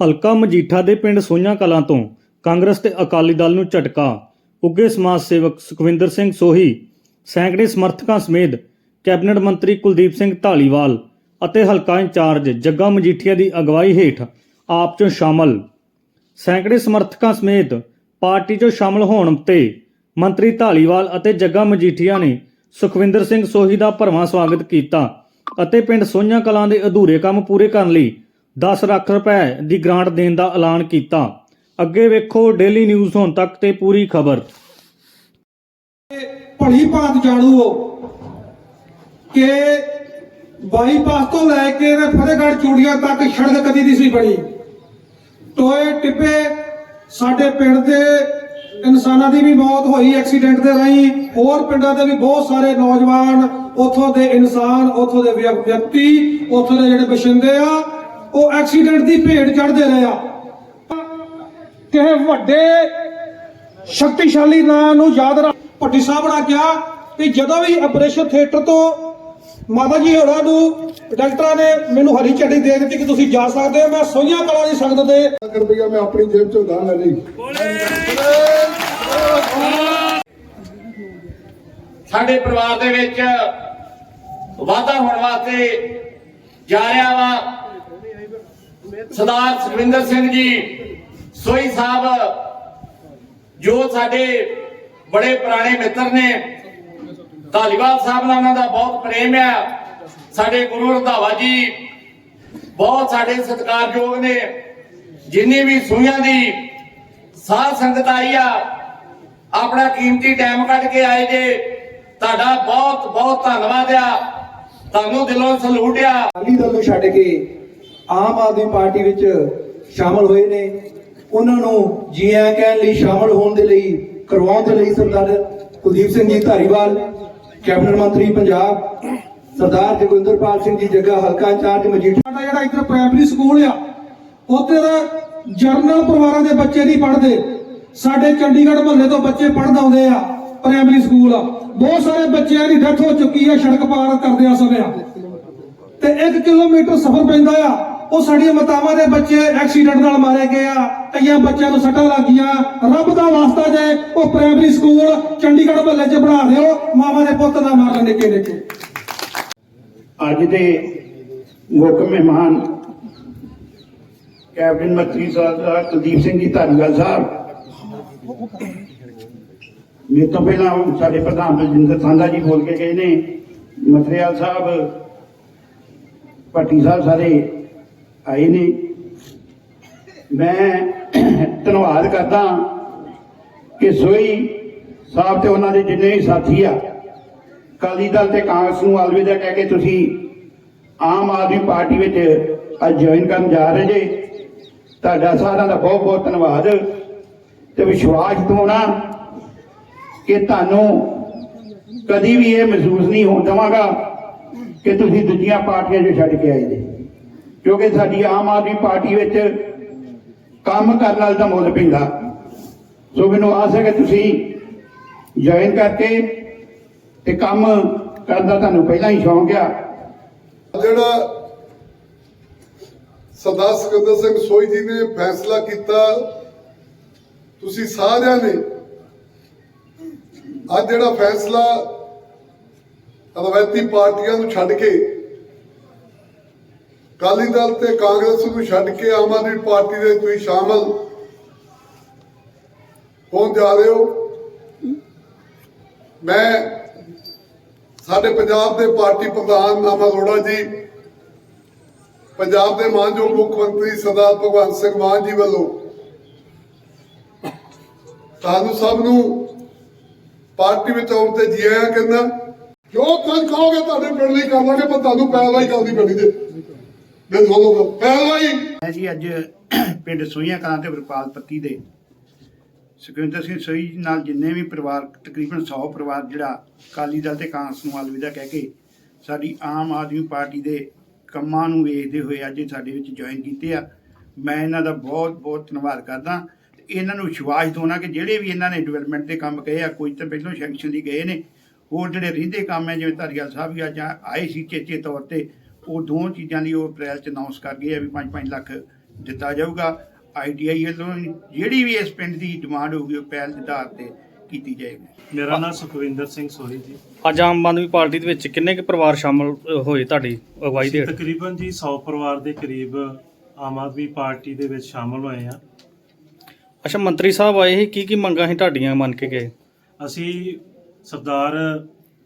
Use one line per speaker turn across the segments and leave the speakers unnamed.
ਹਲਕਾ ਮਜੀਠਾ ਦੇ ਪਿੰਡ ਸੋਈਆਂ ਕਲਾਂ ਤੋਂ ਕਾਂਗਰਸ ਤੇ ਅਕਾਲੀ ਦਲ ਨੂੰ ਝਟਕਾ। ਉੱਗੇ ਸਮਾਜ ਸੇਵਕ ਸੁਖਵਿੰਦਰ ਸਿੰਘ ਸੋਹੀ, ਸੈਂਕੜੇ ਸਮਰਥਕਾਂ ਸਮੇਤ ਕੈਬਨਿਟ ਮੰਤਰੀ ਕੁਲਦੀਪ ਸਿੰਘ ਢਾਲੀਵਾਲ ਅਤੇ ਹਲਕਾ ਇੰਚਾਰਜ ਜੱਗਾ ਮਜੀਠੀਆ ਦੀ ਅਗਵਾਈ ਹੇਠ ਆਪ ਚੋਂ ਸ਼ਾਮਲ। ਸੈਂਕੜੇ ਸਮਰਥਕਾਂ ਸਮੇਤ ਪਾਰਟੀ 'ਚੋਂ ਸ਼ਾਮਲ ਹੋਣ ਤੇ ਮੰਤਰੀ ਢਾਲੀਵਾਲ ਅਤੇ ਜੱਗਾ ਮਜੀਠੀਆ ਨੇ ਸੁਖਵਿੰਦਰ ਸਿੰਘ ਸੋਹੀ ਦਾ ਭਰਵਾਂ ਸਵਾਗਤ ਕੀਤਾ ਅਤੇ ਪਿੰਡ ਸੋਈਆਂ ਕਲਾਂ ਦੇ ਅਧੂਰੇ ਕੰਮ ਪੂਰੇ ਕਰਨ ਲਈ 10 ਲੱਖ ਰੁਪਏ ਦੀ ਗ੍ਰਾਂਟ ਦੇਣ ਦਾ ਐਲਾਨ ਕੀਤਾ। ਅੱਗੇ ਵੇਖੋ ਡੇਲੀ ਨਿਊਜ਼ ਹੁਣ ਤੱਕ ਤੇ ਪੂਰੀ ਖਬਰ।
ਭਲੀ ਭਾਂਤ ਜਾਣੂ ਹੋ ਕਿ ਬਾਈਪਾਸ ਤੋਂ ਲੈ ਕੇ ਤੇ ਫਤਿਹਗੜ੍ਹ ਚੂੜੀਆਂ ਤੱਕ ਸੜਕ ਕਦੀ ਨਹੀਂ ਸੀ ਬਣੀ। ਟੋਏ ਟਿੱਪੇ ਸਾਡੇ ਪਿੰਡ ਦੇ ਇਨਸਾਨਾਂ ਦੀ ਵੀ ਮੌਤ ਹੋਈ ਐਕਸੀਡੈਂਟ ਦੇ ਰਾਹੀਂ। ਹੋਰ ਪਿੰਡਾਂ ਦੇ ਵੀ ਬਹੁਤ ਸਾਰੇ ਨੌਜਵਾਨ, ਉੱਥੋਂ ਦੇ ਇਨਸਾਨ, ਉੱਥੋਂ ਦੇ ਵਿਅਕਤੀ, ਉੱਥੋਂ ਦੇ ਜਿਹੜੇ ਬਸ਼ਿੰਦੇ ਆ ਉਹ ਐਕਸੀਡੈਂਟ ਦੀ ਭੇਟ ਚੜ੍ਹਦੇ ਰਹੇ ਆ। ਕਿਸੇ ਵੱਡੇ ਸ਼ਕਤੀਸ਼ਾਲੀ ਨਾਂ ਨੂੰ ਯਾਦ ਰੱਖ ਭੱਟੀ ਸਾਹਿਬ ਨੇ ਕਿਹਾ ਕਿ ਜਦੋਂ ਵੀ ਆਪਰੇਸ਼ਨ ਥੀਏਟਰ ਤੋਂ ਮਾਤਾ ਜੀ ਹੋਰਾਂ ਨੂੰ ਡਾਕਟਰਾਂ ਨੇ ਮੈਨੂੰ ਹਰੀ ਝੰਡੀ ਦੇ ਦਿੱਤੀ ਕਿ ਤੁਸੀਂ ਜਾ ਸਕਦੇ ਹੋ ਮੈਂ ਸੋਈਆਂ ਕਲਾਂ ਦੀ ਸੰਗਤ ਦੇ
ਰੁਪਈਆ ਮੈਂ ਆਪਣੀ ਜੇਬ ਚੋਂ ਦਾਨ ਲੈ ਲਈ।
ਸਾਡੇ ਪਰਿਵਾਰ ਦੇ ਵਿੱਚ ਵਾਧਾ ਹੋਣ ਵਾਸਤੇ ਜਾ ਰਿਹਾ ਵਾ। ਸਰਦਾਰ ਸੁਖਵਿੰਦਰ ਸਿੰਘ ਜੀ ਸੋਈ ਸਾਹਿਬ, ਜੋ ਸਾਡੇ ਬੜੇ ਪੁਰਾਣੇ ਮਿੱਤਰ ਨੇ, ਧਾਲੀਵਾਲ ਸਾਹਿਬ ਨਾਲ ਉਹਨਾਂ ਦਾ ਬਹੁਤ ਪ੍ਰੇਮ ਆ ਸਾਡੇ ਗੁਰੂ ਰੰਧਾਵਾ ਜੀ ਬਹੁਤ ਸਾਡੇ ਸਤਿਕਾਰਯੋਗ ਨੇ। ਜਿੰਨੀ ਵੀ ਸੂਈਆਂ ਦੀ ਸਾਧ ਸੰਗਤ ਆਈ ਆ, ਆਪਣਾ ਕੀਮਤੀ ਟਾਈਮ ਕੱਢ ਕੇ ਆਏ ਜੇ, ਤੁਹਾਡਾ ਬਹੁਤ ਬਹੁਤ ਧੰਨਵਾਦ ਆ। ਤੁਹਾਨੂੰ ਦਿਲੋਂ ਸਲੂਟ ਆ।
ਅਕਾਲੀ ਦਲ ਨੂੰ ਛੱਡ ਕੇ ਆਮ ਆਦਮੀ ਪਾਰਟੀ ਵਿੱਚ ਸ਼ਾਮਲ ਹੋਏ ਨੇ। ਉਹਨਾਂ ਨੂੰ ਜੀ ਆਇਆਂ ਕਹਿਣ ਲਈ ਸ਼ਾਮਲ ਹੋਣ ਦੇ ਲਈ, ਕਰਵਾਉਣ ਦੇ ਲਈ ਸਰਦਾਰ ਕੁਲਦੀਪ ਸਿੰਘ ਜੀ ਧਾਰੀਵਾਲ, ਕੈਬਨਿਟ ਮੰਤਰੀ ਪੰਜਾਬ, ਸਰਦਾਰ ਜਗਵਿੰਦਰਪਾਲ ਸਿੰਘ ਜੀ ਜੱਗਾ ਹਲਕਾ ਇੰਚਾਰਜ ਮਜੀਠਾ
ਸਾਡਾ ਜਿਹੜਾ ਇੱਧਰ ਪ੍ਰਾਇਮਰੀ ਸਕੂਲ ਆ, ਉੱਥੇ ਦਾ ਜਰਨਲ ਪਰਿਵਾਰਾਂ ਦੇ ਬੱਚੇ ਨਹੀਂ ਪੜ੍ਹਦੇ। ਸਾਡੇ ਚੰਡੀਗੜ੍ਹ ਮਹੱਲੇ ਤੋਂ ਬੱਚੇ ਪੜ੍ਹਨ ਆਉਂਦੇ ਆ ਪ੍ਰਾਇਮਰੀ ਸਕੂਲ ਬਹੁਤ ਸਾਰੇ ਬੱਚਿਆਂ ਦੀ ਡੈਥ ਹੋ ਚੁੱਕੀ ਆ, ਸੜਕ ਪਾਰ ਕਰਦੇ ਆ ਸਮਿਆਂ ਤੇ 1 ਕਿਲੋਮੀਟਰ ਸਫ਼ਰ ਪੈਂਦਾ ਆ। ਉਹ ਸਾਡੀਆਂ ਮਾਤਾਵਾਂ ਦੇ ਬੱਚੇ ਐਕਸੀਡੈਂਟ ਨਾਲ ਮਾਰੇ ਗਏ ਆ। ਕਈਆਂ ਬੱਚਿਆਂ ਨੂੰ ਸੱਟਾਂ ਲੱਗੀਆਂ। ਰੱਬ ਦਾ ਵਾਸਤਾ ਜੇ ਉਹ ਪ੍ਰਾਇਮਰੀ ਸਕੂਲ ਚੰਡੀਗੜ੍ਹ ਮੁਹੱਲੇ 'ਚ ਬਣਾ ਦਿਓ ਮਾਵਾਂ ਦੇ ਪੁੱਤ ਨਾ ਮਾਰਨ ਨਿੱਕੇ ਨਿੱਕੇ।
ਅੱਜ ਦੇ ਮੁੱਖ ਮਹਿਮਾਨ ਕੈਪਟਨ ਮੰਤਰੀ ਸਰਦਾਰ ਕੁਲਦੀਪ ਸਿੰਘ ਜੀ ਧਾਰੀਵਾਲ ਸਾਹਿਬ। ਮੇਰੇ ਤੋਂ ਪਹਿਲਾਂ ਸਾਡੇ ਪ੍ਰਧਾਨ ਬਲਜਿੰਦਰ ਸਾਂਧਾ ਜੀ ਬੋਲ ਕੇ ਗਏ ਨੇ। ਮਤਰਿਆਲ ਸਾਹਿਬ, ਭੱਟੀ ਸਾਹਿਬ ਸਾਰੇ ਆਏ ਨੇ ਮੈਂ ਧੰਨਵਾਦ ਕਰਦਾ ਕਿ ਸੋਈ ਸਾਹਿਬ ਤੇ ਉਹਨਾਂ ਦੇ ਜਿੰਨੇ ਵੀ ਸਾਥੀ ਆ, ਅਕਾਲੀ ਦਲ ਤੇ ਕਾਂਗਰਸ ਨੂੰ ਅਲਵਿਦਾ ਕਹਿ ਕੇ ਤੁਸੀਂ ਆਮ ਆਦਮੀ ਪਾਰਟੀ ਵਿੱਚ ਅੱਜ ਜੁਆਇਨ ਕਰਨ ਜਾ ਰਹੇ ਜੇ, ਤੁਹਾਡਾ ਸਾਰਿਆਂ ਦਾ ਬਹੁਤ ਬਹੁਤ ਧੰਨਵਾਦ ਤੇ ਵਿਸ਼ਵਾਸ ਦਿਵਾਉਣਾ ਕਿ ਤੁਹਾਨੂੰ ਕਦੀ ਵੀ ਇਹ ਮਹਿਸੂਸ ਨਹੀਂ ਹੋਣ ਦੇਵਾਂਗਾ ਕਿ ਤੁਸੀਂ ਦੂਜੀਆਂ ਪਾਰਟੀਆਂ 'ਚ ਛੱਡ ਕੇ ਆਏ ਜੇ। ਕਿਉਂਕਿ ਸਾਡੀ ਆਮ ਆਦਮੀ ਪਾਰਟੀ ਵਿੱਚ ਕੰਮ ਕਰਨ ਨਾਲ ਦਾ ਮੁੱਲ ਪੈਂਦਾ। ਸੋ ਮੈਨੂੰ ਆਸ ਹੈ ਕਿ ਤੁਸੀਂ ਜੁਆਇਨ ਕਰਕੇ ਤੇ ਕੰਮ ਕਰਨ ਦਾ ਤੁਹਾਨੂੰ ਪਹਿਲਾਂ ਹੀ ਸ਼ੌਂਕ ਆ।
ਜਿਹੜਾ ਸਰਦਾਰ ਸਿਕੰਦਰ ਸਿੰਘ ਸੋਈ ਜੀ ਨੇ ਫੈਸਲਾ ਕੀਤਾ, ਤੁਸੀਂ ਸਾਰਿਆਂ ਨੇ ਅੱਜ ਜਿਹੜਾ ਫੈਸਲਾ ਰਵਾਇਤੀ ਪਾਰਟੀਆਂ ਨੂੰ ਛੱਡ ਕੇ ਅਕਾਲੀ ਦਲ ਤੇ ਕਾਂਗਰਸ ਨੂੰ ਛੱਡ ਕੇ ਆਮ ਆਦਮੀ ਪਾਰਟੀ ਦੇ ਤੁਸੀਂ ਸ਼ਾਮਲ ਹੋਣ ਜਾ ਰਹੇ ਹੋ? ਮੈਂ ਸਾਡੇ ਪੰਜਾਬ ਦੇ ਪਾਰਟੀ ਪ੍ਰਧਾਨ ਨਾਮਾ ਅਰੋੜਾ ਜੀ, ਪੰਜਾਬ ਦੇ ਮਾਨਯੋਗ ਮੁੱਖ ਮੰਤਰੀ ਸਰਦਾਰ ਭਗਵੰਤ ਸਿੰਘ ਮਾਨ ਜੀ ਵੱਲੋਂ ਤੁਹਾਨੂੰ ਸਭ ਨੂੰ ਪਾਰਟੀ ਵਿੱਚ ਆਉਣ ਤੇ ਜੀ ਆਇਆਂ ਕਹਿੰਦਾ, ਜੋ ਕੁਝ ਕਹੋਗੇ ਤੁਹਾਡੇ ਪਿੰਡ ਲਈ ਕਰ ਕਰਾਂਗੇ ਪਰ ਤੁਹਾਨੂੰ ਪੈਰਵਾਈ ਕਰਨੀ ਪੈਣੀ ਜੇ। ਦੇ ਦੋਨੋਂ ਪੈਰਵਾਈ
ਮੈਂ ਜੀ ਅੱਜ ਪਿੰਡ ਸੋਈਆਂ ਕਲਾਂ ਤੇ ਵਰਪਾਲ ਪੱਤੀ ਦੇ ਸੁਖਵਿੰਦਰ ਸਿੰਘ ਸੋਈ ਜੀ ਨਾਲ ਜਿੰਨੇ ਵੀ ਪਰਿਵਾਰ, ਤਕਰੀਬਨ 100 ਪਰਿਵਾਰ ਜਿਹੜਾ ਅਕਾਲੀ ਦਲ ਤੇ ਕਾਂਗਰਸ ਨੂੰ ਅਲਵਿਦਾ ਕਹਿ ਕੇ ਸਾਡੀ ਆਮ ਆਦਮੀ ਪਾਰਟੀ ਦੇ ਕੰਮਾਂ ਨੂੰ ਵੇਖਦੇ ਹੋਏ ਅੱਜ ਸਾਡੇ ਵਿੱਚ ਜੁਆਇਨ ਕੀਤੇ ਆ। ਮੈਂ ਇਹਨਾਂ ਦਾ ਬਹੁਤ ਬਹੁਤ ਧੰਨਵਾਦ ਕਰਦਾ। ਤੇ ਇਹਨਾਂ ਨੂੰ ਵਿਸ਼ਵਾਸ ਦਿਵਾਉਣਾ ਕਿ ਜਿਹੜੇ ਵੀ ਇਹਨਾਂ ਨੇ ਡਿਵੈਲਪਮੈਂਟ ਦੇ ਕੰਮ ਕਹੇ ਆ, ਕੋਈ ਤਾਂ ਪਹਿਲਾਂ ਸੈਂਕਸ਼ਨ ਲਈ ਗਏ ਨੇ। ਹੋਰ ਜਿਹੜੇ ਰਹਿੰਦੇ ਕੰਮ ਹੈ ਜਿਵੇਂ ਧਾਰੀਵਾਲ ਸਾਹਿਬ ਵੀ ਅੱਜ ਆਏ ਸੀ ਚੇਚੇ ਤੌਰ ਤੇ। ਉਹ ਦੋ ਚੀਜ਼ਾਂ ਲਈ ਉਹ ਅਪ੍ਰੈਲ ਚ ਅਨਾਉਂਸ ਕਰ ਗਏ ਆ ਵੀ 5-5 ਲੱਖ ਦਿੱਤਾ ਜਾਊਗਾ। ਆਈਟੀਆਈ ਵੱਲੋਂ ਜਿਹੜੀ ਵੀ ਇਸ ਪਿੰਡ ਦੀ ਡਿਮਾਂਡ ਹੋਊਗੀ ਉਹ ਪਹਿਲ ਦੇ ਆਧਾਰ ਤੇ ਕੀਤੀ ਜਾਏਗੀ।
ਮੇਰਾ ਨਾਮ ਸੁਖਵਿੰਦਰ ਸਿੰਘ ਸੋਹੀ ਜੀ।
ਅੱਜ ਆਮ ਆਦਮੀ ਪਾਰਟੀ ਦੇ ਵਿੱਚ ਕਿੰਨੇ ਕੁ ਪਰਿਵਾਰ ਸ਼ਾਮਲ ਹੋਏ ਤੁਹਾਡੀ ਅਗਵਾਈ ਦੇ?
ਤਕਰੀਬਨ ਜੀ 100 ਪਰਿਵਾਰ ਦੇ ਕਰੀਬ ਆਮ ਆਦਮੀ ਪਾਰਟੀ ਦੇ ਵਿੱਚ ਸ਼ਾਮਲ ਹੋਏ ਆ।
ਅੱਛਾ ਮੰਤਰੀ ਸਾਹਿਬ ਆਏ ਸੀ ਕੀ ਕੀ ਮੰਗਾਂ ਸੀ ਤੁਹਾਡੀਆਂ ਮੰਨ ਕੇ ਗਏ?
ਅਸੀਂ ਸਰਦਾਰ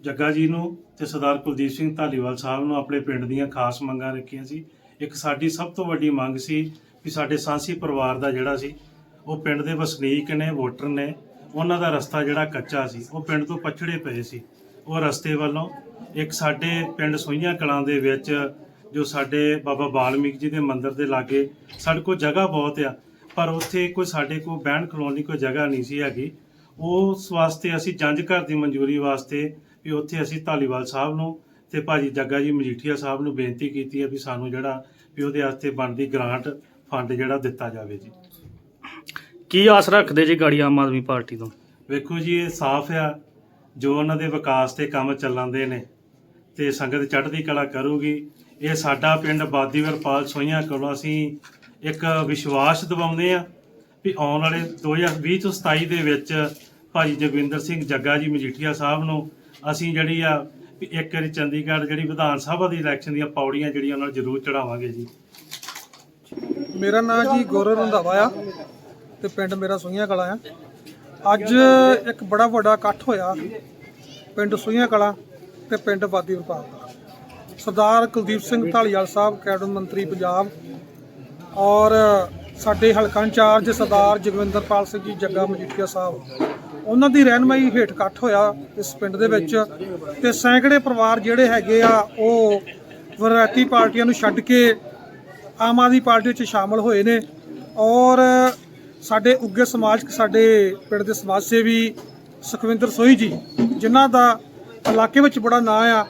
ਜੱਗਾ ਜੀ ਨੂੰ ਤੇ ਸਰਦਾਰ ਕੁਲਦੀਪ ਸਿੰਘ ਧਾਲੀਵਾਲ ਸਾਹਿਬ ਨੂੰ ਆਪਣੇ ਪਿੰਡ ਦੀਆਂ ਖਾਸ ਮੰਗਾਂ ਰੱਖੀਆਂ ਸੀ। ਇੱਕ ਸਾਡੀ ਸਭ ਤੋਂ ਵੱਡੀ ਮੰਗ ਸੀ ਵੀ ਸਾਡੇ ਸਾਂਸੀ ਪਰਿਵਾਰ ਦਾ ਜਿਹੜਾ ਸੀ, ਉਹ ਪਿੰਡ ਦੇ ਵਸਨੀਕ ਨੇ, ਵੋਟਰ ਨੇ, ਉਹਨਾਂ ਦਾ ਰਸਤਾ ਜਿਹੜਾ ਕੱਚਾ ਸੀ, ਉਹ ਪਿੰਡ ਤੋਂ ਪਛੜੇ ਪਏ ਸੀ। ਉਹ ਰਸਤੇ ਵੱਲੋਂ ਇੱਕ ਸਾਡੇ ਪਿੰਡ ਸੋਈਆਂ ਕਲਾਂ ਦੇ ਵਿੱਚ ਜੋ ਸਾਡੇ ਬਾਬਾ ਬਾਲਮੀਕ ਜੀ ਦੇ ਮੰਦਿਰ ਦੇ ਲਾਗੇ ਸਾਡੇ ਕੋਲ ਜਗ੍ਹਾ ਬਹੁਤ ਆ, ਪਰ ਉੱਥੇ ਕੋਈ ਸਾਡੇ ਕੋਲ ਬਹਿਣ ਖਲੋਣ ਦੀ ਕੋਈ ਜਗ੍ਹਾ ਨਹੀਂ ਸੀ ਹੈਗੀ। ਉਸ ਵਾਸਤੇ ਅਸੀਂ ਜੰਜ ਘਰ ਦੀ ਮਨਜ਼ੂਰੀ ਵਾਸਤੇ ਵੀ ਉੱਥੇ ਅਸੀਂ ਧਾਲੀਵਾਲ ਸਾਹਿਬ ਨੂੰ ਤੇ ਭਾਜੀ ਜੱਗਾ ਜੀ ਮਜੀਠੀਆ ਸਾਹਿਬ ਨੂੰ ਬੇਨਤੀ ਕੀਤੀ ਹੈ ਵੀ ਸਾਨੂੰ ਜਿਹੜਾ ਵੀ ਉਹਦੇ ਵਾਸਤੇ ਬਣਦੀ ਗ੍ਰਾਂਟ ਫੰਡ ਜਿਹੜਾ ਦਿੱਤਾ ਜਾਵੇ ਜੀ।
ਕੀ ਆਸ ਰੱਖਦੇ ਜੀ ਗਾੜੀ ਆਮ ਆਦਮੀ ਪਾਰਟੀ ਤੋਂ?
ਵੇਖੋ ਜੀ ਇਹ ਸਾਫ਼ ਆ ਜੋ ਉਹਨਾਂ ਦੇ ਵਿਕਾਸ ਤੇ ਕੰਮ ਚੱਲਣਦੇ ਨੇ ਤੇ ਸੰਗਤ ਚੜ੍ਹਦੀ ਕਲਾ ਕਰੂਗੀ ਇਹ ਸਾਡਾ ਪਿੰਡ ਬਾਦੀਵਰਪਾਲ ਸੋਈਆਂ ਕੋਲੋਂ ਅਸੀਂ ਇੱਕ ਵਿਸ਼ਵਾਸ ਦਿਵਾਉਂਦੇ ਆ ਵੀ ਆਉਣ ਵਾਲੇ 2020 ਤੋਂ 27 ਦੇ ਵਿੱਚ ਭਾਈ ਜਗਵਿੰਦਰ ਸਿੰਘ ਜੱਗਾ ਜੀ ਮਜੀਠੀਆ ਸਾਹਿਬ ਨੂੰ ਅਸੀਂ ਜਿਹੜੀ ਆ ਵੀ ਇੱਕ ਵਾਰੀ ਚੰਡੀਗੜ੍ਹ ਜਿਹੜੀ ਵਿਧਾਨ ਸਭਾ ਦੀ ਇਲੈਕਸ਼ਨ ਦੀਆਂ ਪੌੜੀਆਂ ਜਿਹੜੀਆਂ ਉਹਨਾਂ ਨੂੰ ਜ਼ਰੂਰ ਚੜਾਵਾਂਗੇ ਜੀ।
ਮੇਰਾ ਨਾਮ ਜੀ ਗੌਰਵ ਰੰਧਾਵਾ ਆ ਤੇ ਪਿੰਡ ਮੇਰਾ ਸੁਈਆਂ ਕਲਾ ਆ। ਅੱਜ ਇੱਕ ਬੜਾ ਵੱਡਾ ਇਕੱਠ ਹੋਇਆ ਪਿੰਡ ਸੁਈਆਂ ਕਲਾ ਤੇ ਪਿੰਡ ਵਾਦੀ ਵਿਭਾਗ ਦਾ। ਸਰਦਾਰ ਕੁਲਦੀਪ ਸਿੰਘ ਢਾਲੀਵਾਲ ਸਾਹਿਬ, ਕੈਬਨਿਟ ਮੰਤਰੀ ਪੰਜਾਬ ਔਰ ਸਾਡੇ ਹਲਕਾ ਇੰਚਾਰਜ ਸਰਦਾਰ ਜਗਵਿੰਦਰਪਾਲ ਸਿੰਘ ਜੀ ਜੱਗਾ ਮਜੀਠੀਆ ਸਾਹਿਬ, ਉਹਨਾਂ ਦੀ ਰਹਿਨਮਾਈ ਹੇਠ ਇਕੱਠ ਹੋਇਆ ਇਸ ਪਿੰਡ ਦੇ ਵਿੱਚ ਤੇ ਸੈਂਕੜੇ ਪਰਿਵਾਰ ਜਿਹੜੇ ਹੈਗੇ ਆ, ਉਹ ਵਿਰਾਇਤੀ ਪਾਰਟੀਆਂ ਨੂੰ ਛੱਡ ਕੇ ਆਮ ਆਦਮੀ ਪਾਰਟੀ ਵਿੱਚ ਸ਼ਾਮਲ ਹੋਏ ਨੇ ਔਰ ਸਾਡੇ ਉੱਗੇ ਸਮਾਜ, ਸਾਡੇ ਪਿੰਡ ਦੇ ਸਮਾਜ ਸੇਵੀ ਸੁਖਵਿੰਦਰ ਸੋਹੀ ਜੀ, ਜਿਨ੍ਹਾਂ ਦਾ ਇਲਾਕੇ ਵਿੱਚ ਬੜਾ ਨਾਂ ਆ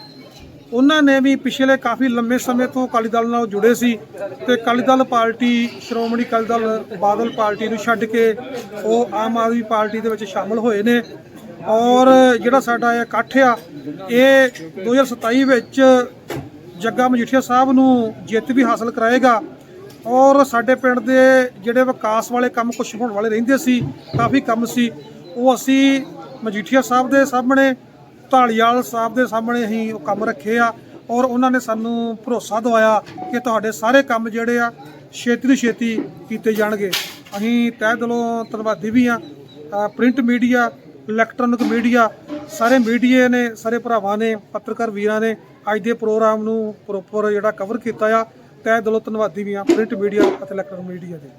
ਉਹਨਾਂ ਨੇ ਵੀ ਪਿਛਲੇ ਕਾਫੀ ਲੰਮੇ ਸਮੇਂ ਤੋਂ ਅਕਾਲੀ ਦਲ ਨਾਲ ਜੁੜੇ ਸੀ ਤੇ ਅਕਾਲੀ ਦਲ ਪਾਰਟੀ, ਸ਼੍ਰੋਮਣੀ ਅਕਾਲੀ ਦਲ ਬਾਦਲ ਪਾਰਟੀ ਨੂੰ ਛੱਡ ਕੇ ਉਹ ਆਮ ਆਦਮੀ ਪਾਰਟੀ ਦੇ ਵਿੱਚ ਸ਼ਾਮਲ ਹੋਏ ਨੇ ਔਰ ਜਿਹੜਾ ਸਾਡਾ ਇਹ ਇਕੱਠ ਆ, ਇਹ 2027 ਵਿੱਚ ਜੱਗਾ ਮਜੀਠੀਆ ਸਾਹਿਬ ਨੂੰ ਜਿੱਤ ਵੀ ਹਾਸਲ ਕਰਾਏਗਾ ਔਰ ਸਾਡੇ ਪਿੰਡ ਦੇ ਜਿਹੜੇ ਵਿਕਾਸ ਵਾਲੇ ਕੰਮ ਕੁਝ ਹੋਣ ਵਾਲੇ ਰਹਿੰਦੇ ਸੀ, ਕਾਫੀ ਕੰਮ ਸੀ, ਉਹ ਅਸੀਂ ਮਜੀਠੀਆ ਸਾਹਿਬ ਦੇ ਸਾਹਮਣੇ ਢਾਲੀਵਾਲ ਸਾਹਿਬ ਦੇ ਸਾਹਮਣੇ ਅਸੀਂ ਉਹ ਕੰਮ ਰੱਖੇ ਆ ਔਰ ਉਹਨਾਂ ਨੇ ਸਾਨੂੰ ਭਰੋਸਾ ਦਵਾਇਆ ਕਿ ਤੁਹਾਡੇ ਸਾਰੇ ਕੰਮ ਜਿਹੜੇ ਆ ਛੇਤੀ ਤੋਂ ਛੇਤੀ ਕੀਤੇ ਜਾਣਗੇ। ਅਸੀਂ ਤਹਿ ਦਿਲੋਂ ਧੰਨਵਾਦੀ ਵੀ ਆ। ਪ੍ਰਿੰਟ ਮੀਡੀਆ ਇਲੈਕਟ੍ਰੋਨਿਕ ਮੀਡੀਆ ਸਾਰੇ ਮੀਡੀਏ ਨੇ, ਸਾਰੇ ਭਰਾਵਾਂ ਨੇ, ਪੱਤਰਕਾਰ ਵੀਰਾਂ ਨੇ ਅੱਜ ਦੇ ਪ੍ਰੋਗਰਾਮ ਨੂੰ ਪ੍ਰੋਪਰ ਜਿਹੜਾ ਕਵਰ ਕੀਤਾ ਆ। ਤਹਿ ਦਿਲੋਂ ਧੰਨਵਾਦੀ ਵੀ ਆ ਪ੍ਰਿੰਟ ਮੀਡੀਆ ਅਤੇ ਇਲੈਕਟ੍ਰੋਨਿਕ ਮੀਡੀਆ ਦੇ।